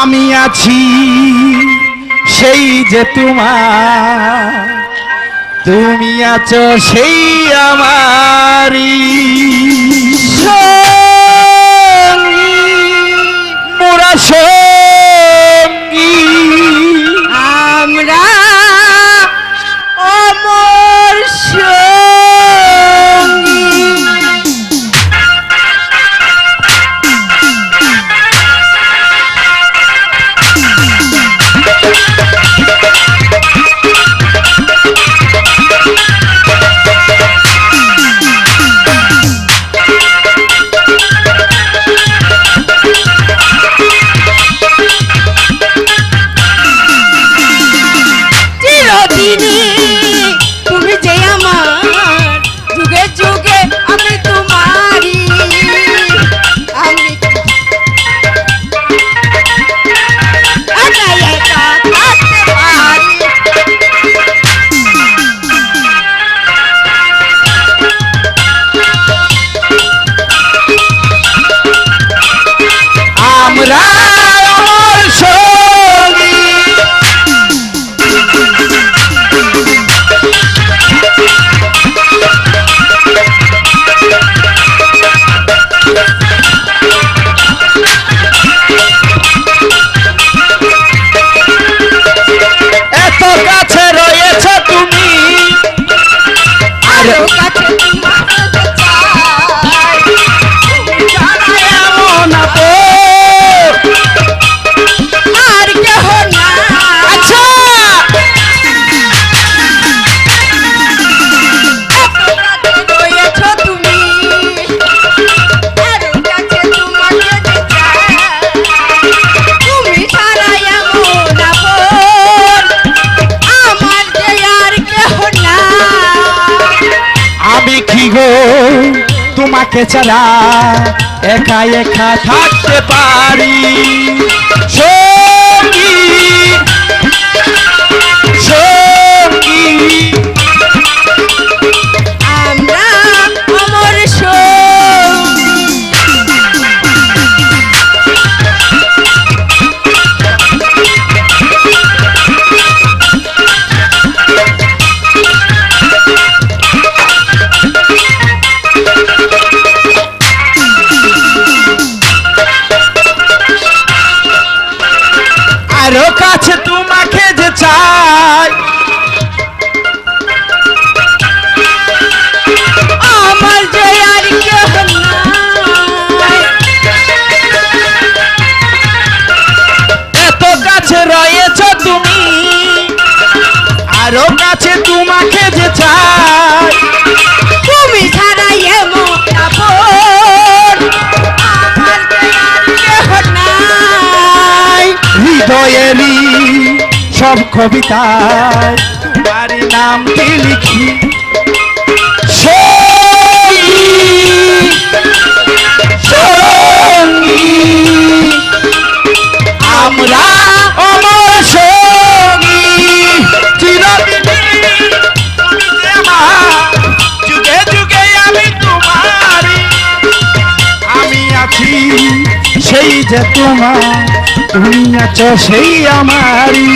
আমি আছি সেই যে তোমার। তুমি আছো সেই আমারি মোরা সঙ্গী মাথা কি গো? তোমাকে ছাড়া একা একা থাকতে পারি। আরও কাছে তোমাকে যে চাই। আমার কাছে রয়েছ তুমি আরও কাছে তোমাকে যে চাই। হৃদয়েরই সব কবিতায় তোমার নামটি লিখি? আমরা অমর সঙ্গী। চিরদিনই তুমি যে আমার, যুগে যুগে আমি তোমারই আমি আছি সেই যে তোমার তুমি আছো সেই আমারই।